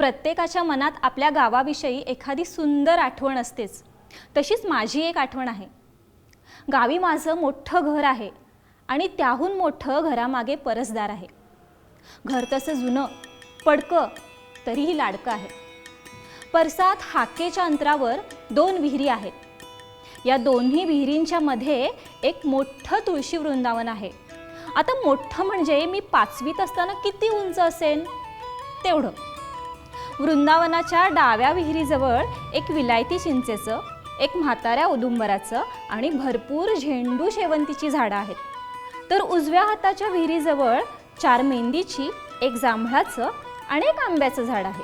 प्रत्येकाच्या मनात आपल्या गावाविषयी एखादी सुंदर आठवण असतेच. तशीच माझी एक आठवण आहे. गावी माझं मोठं घर आहे आणि त्याहून मोठं घरामागे परसदार आहे. घर तसं जुनं पडकं तरीही लाडकं आहे. परसात हाकेच्या अंतरावर दोन विहिरी आहेत. या दोन्ही विहिरींच्या मध्ये एक मोठं तुळशी वृंदावन आहे. आता मोठं म्हणजे मी पाचवीत असताना किती उंच असेल तेवढं. वृंदावनाच्या डाव्या विहिरीजवळ एक विलायती चिंचेचं एक म्हाताऱ्या उदुंबराचं आणि भरपूर झेंडू शेवंतीची झाडं आहेत. तर उजव्या हाताच्या विहिरीजवळ चार मेंदीची एक जांभळाचं आणि एक आंब्याचं झाड आहे.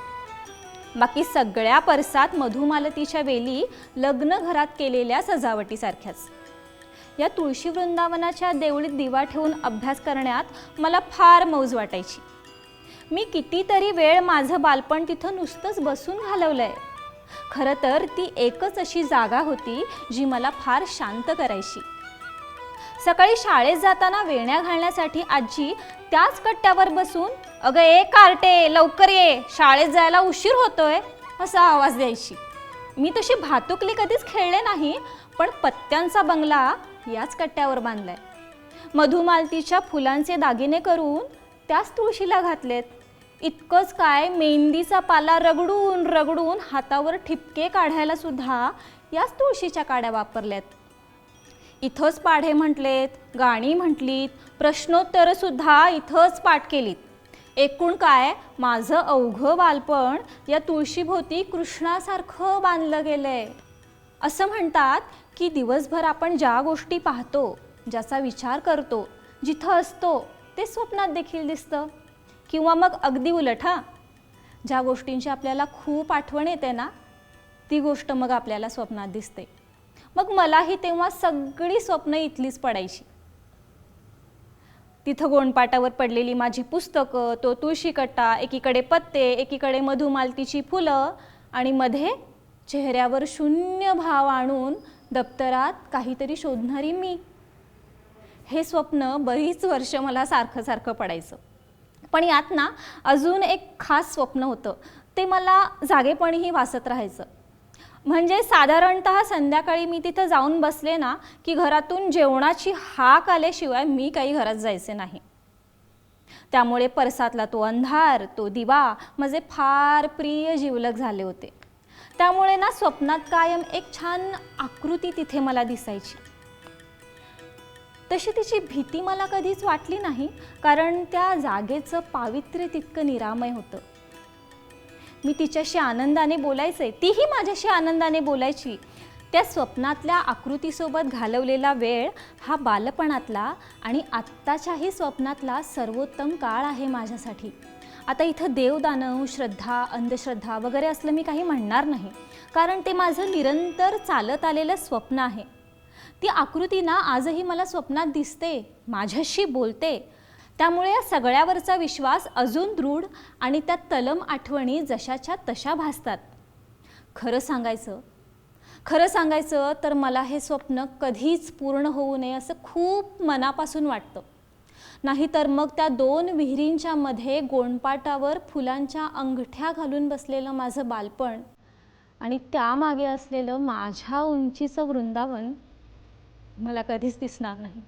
बाकी सगळ्या परसात मधुमालतीच्या वेली लग्न घरात केलेल्या सजावटीसारख्याच. या तुळशी वृंदावनाच्या देवळीत दिवा ठेवून अभ्यास करण्यात मला फार मौज वाटायची. मी कितीतरी वेळ माझं बालपण तिथं नुसतंच बसून घालवलंय. खरं तर ती एकच अशी जागा होती जी मला फार शांत करायची. सकाळी शाळेत जाताना वेण्या घालण्यासाठी आजी त्याच कट्ट्यावर बसून अगं ए कार्टे लवकर ये शाळेत जायला उशीर होतोय असा आवाज द्यायची. मी तशी भातुकली कधीच खेळले नाही पण पत्त्यांचा बंगला याच कट्ट्यावर बांधलाय. मधुमालतीच्या फुलांचे दागिने करून त्याच तुळशीला घातलेत. इतकंच काय मेहंदीचा पाला रगडून रगडून हातावर ठिपके काढायला सुद्धा याच तुळशीच्या काड्या वापरल्यात. इथंच पाढे म्हटलेत गाणी म्हटलीत प्रश्नोत्तरंसुद्धा इथंच पाठ केलीत. एकूण काय माझं अवघं बालपण या तुळशीभोवती कृष्णासारखं बांधलं गेलं आहे असं म्हणतात की दिवसभर आपण ज्या गोष्टी पाहतो ज्याचा विचार करतो जिथं असतो ते स्वप्नात देखील दिसतं. किंवा मग अगदी उलट हां. ज्या गोष्टींची आपल्याला खूप आठवण येते ना ती गोष्ट मग आपल्याला स्वप्नात दिसते. मग मलाही तेव्हा सगळी स्वप्न इथलीच पडायची. तिथं गोंडपाटावर पडलेली माझी पुस्तकं तो तुळशीकट्टा एकीकडे पत्ते एकीकडे मधुमालतीची फुलं आणि मध्ये चेहऱ्यावर शून्य भाव आणून दप्तरात काहीतरी शोधणारी मी. हे स्वप्न बरीच वर्ष मला सारखं सारखं पडायचं. पण यात ना अजून एक खास स्वप्न होतं. ते मला जागेपणीही वाचत राहायचं. म्हणजे साधारणत संध्याकाळी मी तिथं जाऊन बसले ना की घरातून जेवणाची हाक आल्याशिवाय मी काही घरात जायचे नाही. त्यामुळे परसातला तो अंधार तो दिवा माझे फार प्रिय जीवलग झाले होते. त्यामुळे ना स्वप्नात कायम एक छान आकृती तिथे मला दिसायची. तशी तिची भीती मला कधीच वाटली नाही कारण त्या जागेचं पावित्र्य तितकं निरामय होतं. मी तिच्याशी आनंदाने बोलायचे तीही माझ्याशी आनंदाने बोलायची. त्या स्वप्नातल्या आकृतीसोबत घालवलेला वेळ हा बालपणातला आणि आत्ताच्याही स्वप्नातला सर्वोत्तम काळ आहे माझ्यासाठी. आता इथं देवदानव श्रद्धा अंधश्रद्धा वगैरे असलं मी काही म्हणणार नाही कारण ते माझं निरंतर चालत आलेलं स्वप्न आहे. ती आकृती ना आजही मला स्वप्नात दिसते माझ्याशी बोलते. त्यामुळे या सगळ्यावरचा विश्वास अजून दृढ आणि त्या तलम आठवणी जशाच्या तशा भासतात. खरं सांगायचं खरं सांगायचं तर मला हे स्वप्न कधीच पूर्ण होऊ नये असं खूप मनापासून वाटतं. नाहीतर मग त्या दोन विहिरींच्या मध्ये गोंडपाटावर फुलांच्या अंगठ्या घालून बसलेलं माझं बालपण आणि त्यामागे असलेलं माझ्या उंचीचं वृंदावन मला कधीच दिसणार नाही.